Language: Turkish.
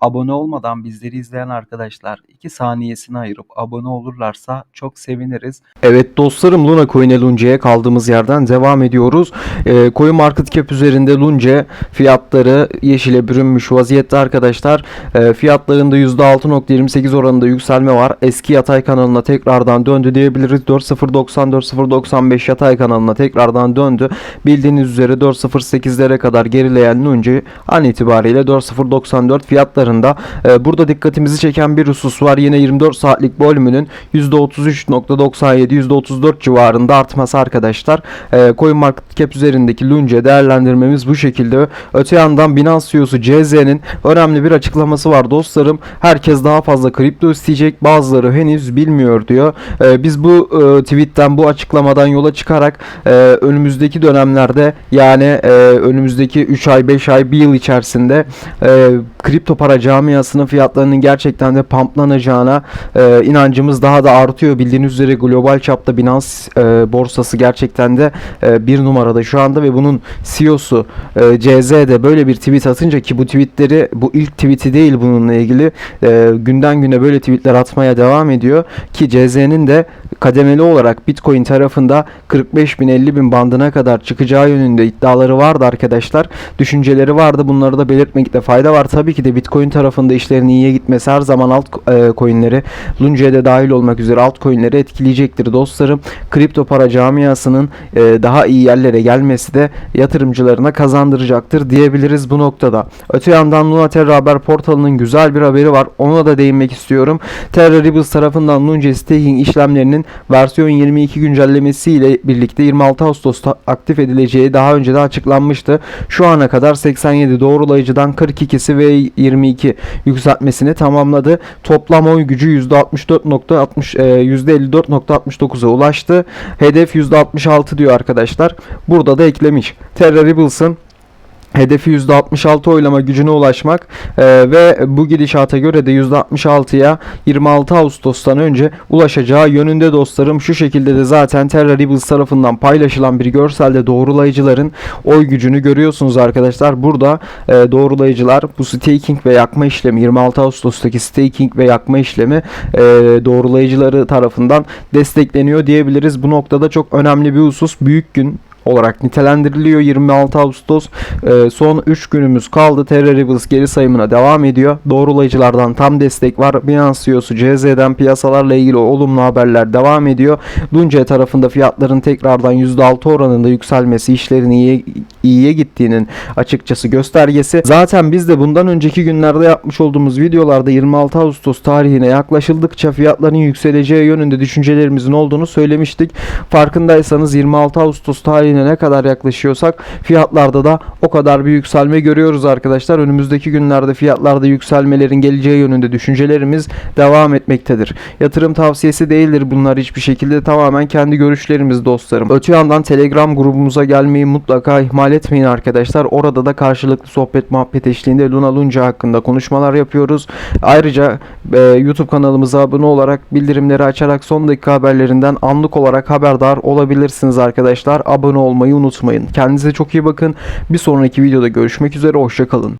Abone olmadan bizleri izleyen arkadaşlar 2 saniyesini ayırıp abone olurlarsa çok seviniriz. Evet dostlarım Luna Coin'e Lunce'ye kaldığımız yerden devam ediyoruz. Ee, Coin Market Cap üzerinde Lunce fiyatları yeşile bürünmüş vaziyette arkadaşlar. Ee, fiyatlarında %6.28 oranında yükselme var. Eski yatay kanalına tekrardan döndü diyebiliriz. 4.090-4.095 yatay kanalına tekrardan döndü. Bildiğiniz üzere 4.08'lere kadar gerileyen Lunce an itibariyle 4.094 fiyatlarında. Ee, burada dikkatimizi çeken bir husus var. Yine 24 saatlik bölümünün %33.97 %34 civarında artması arkadaşlar. Ee, Coin Market Cap üzerindeki Lunge değerlendirmemiz bu şekilde. Öte yandan Binance CEO'su CZ'nin önemli bir açıklaması var dostlarım. Herkes daha fazla kripto isteyecek. Bazıları henüz bilmiyor diyor. Ee, biz bu e, tweetten bu açıklamadan yola çıkarak e, önümüzdeki dönemlerde yani e, önümüzdeki 3 ay 5 ay 1 yıl içerisinde e, kripto para camiasının fiyatlarının gerçekten de pamplanacağına e, inancımız daha da artıyor. Bildiğiniz üzere global çapta Binance e, borsası gerçekten de e, bir numarada şu anda ve bunun CEO'su e, CZ de böyle bir tweet atınca ki bu tweetleri bu ilk tweeti değil bununla ilgili e, günden güne böyle tweetler atmaya devam ediyor ki CZ'nin de kademeli olarak Bitcoin tarafında 45 bin 50 bin bandına kadar çıkacağı yönünde iddiaları vardı arkadaşlar. Düşünceleri vardı. Bunları da belirtmekte fayda var. Tabii ki de Bitcoin tarafında işlerin iyiye gitmesi her zaman alt e, coinleri Lunce'ye de dahil olmak üzere altcoin'leri etkileyecektir dostlarım. Kripto para camiasının e, daha iyi yerlere gelmesi de yatırımcılarına kazandıracaktır diyebiliriz bu noktada. Öte yandan Luna Terra haber portalının güzel bir haberi var. Ona da değinmek istiyorum. Terra Rebels tarafından Lunce staking işlemlerinin versiyon 22 güncellemesi ile birlikte 26 Ağustos'ta aktif edileceği daha önce de açıklanmıştı. Şu ana kadar 87 doğrulayıcıdan 42'si ve 22 yükseltmesini tamamladı. Toplam oy gücü %64.60 e, %54.69'a ulaştı. Hedef %66 diyor arkadaşlar. Burada da eklemiş. Terra Rebels'ın Hedefi %66 oylama gücüne ulaşmak e, ve bu gidişata göre de %66'ya 26 Ağustos'tan önce ulaşacağı yönünde dostlarım. Şu şekilde de zaten Terra Rebels tarafından paylaşılan bir görselde doğrulayıcıların oy gücünü görüyorsunuz arkadaşlar. Burada e, doğrulayıcılar bu staking ve yakma işlemi 26 Ağustos'taki staking ve yakma işlemi e, doğrulayıcıları tarafından destekleniyor diyebiliriz. Bu noktada çok önemli bir husus. Büyük gün olarak nitelendiriliyor. 26 Ağustos e, son 3 günümüz kaldı. Terra Rebels geri sayımına devam ediyor. Doğrulayıcılardan tam destek var. Binance CEO'su CZ'den piyasalarla ilgili olumlu haberler devam ediyor. Lunce tarafında fiyatların tekrardan %6 oranında yükselmesi işlerin iyiye, iyiye gittiğinin açıkçası göstergesi. Zaten biz de bundan önceki günlerde yapmış olduğumuz videolarda 26 Ağustos tarihine yaklaşıldıkça fiyatların yükseleceği yönünde düşüncelerimizin olduğunu söylemiştik. Farkındaysanız 26 Ağustos tarihine ne kadar yaklaşıyorsak fiyatlarda da o kadar bir yükselme görüyoruz arkadaşlar. Önümüzdeki günlerde fiyatlarda yükselmelerin geleceği yönünde düşüncelerimiz devam etmektedir. Yatırım tavsiyesi değildir bunlar hiçbir şekilde tamamen kendi görüşlerimiz dostlarım. Öte yandan Telegram grubumuza gelmeyi mutlaka ihmal etmeyin arkadaşlar. Orada da karşılıklı sohbet muhabbet eşliğinde Luna Lunca hakkında konuşmalar yapıyoruz. Ayrıca e, YouTube kanalımıza abone olarak bildirimleri açarak son dakika haberlerinden anlık olarak haberdar olabilirsiniz arkadaşlar. Abone olmayı unutmayın. Kendinize çok iyi bakın. Bir sonraki videoda görüşmek üzere. Hoşçakalın.